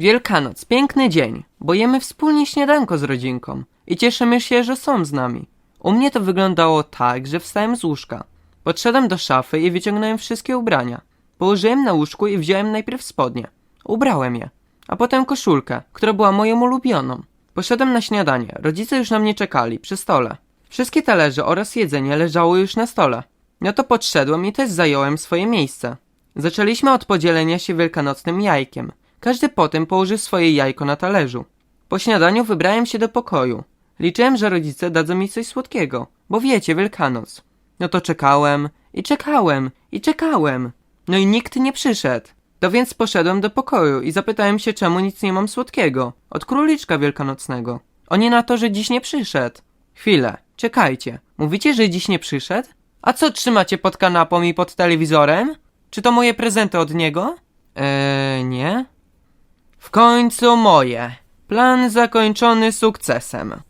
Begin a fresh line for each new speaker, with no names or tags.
Wielkanoc, piękny dzień, bo jemy wspólnie śniadanko z rodzinką i cieszymy się, że są z nami. U mnie to wyglądało tak, że wstałem z łóżka. Podszedłem do szafy i wyciągnąłem wszystkie ubrania. Położyłem na łóżku i wziąłem najpierw spodnie. Ubrałem je, a potem koszulkę, która była moją ulubioną. Poszedłem na śniadanie, rodzice już na mnie czekali, przy stole. Wszystkie talerze oraz jedzenie leżało już na stole. No to podszedłem i też zająłem swoje miejsce. Zaczęliśmy od podzielenia się wielkanocnym jajkiem. Każdy potem położył swoje jajko na talerzu. Po śniadaniu wybrałem się do pokoju. Liczyłem, że rodzice dadzą mi coś słodkiego, bo wiecie, Wielkanoc. No to czekałem i czekałem i czekałem. No i nikt nie przyszedł. To więc poszedłem do pokoju i zapytałem się, czemu nic nie mam słodkiego. Od króliczka wielkanocnego. Oni na to, że dziś nie przyszedł. Chwilę, czekajcie. Mówicie, że dziś nie przyszedł? A co trzymacie pod kanapą i pod telewizorem? Czy to moje prezenty od niego? Eee, nie. W końcu moje. Plan zakończony sukcesem.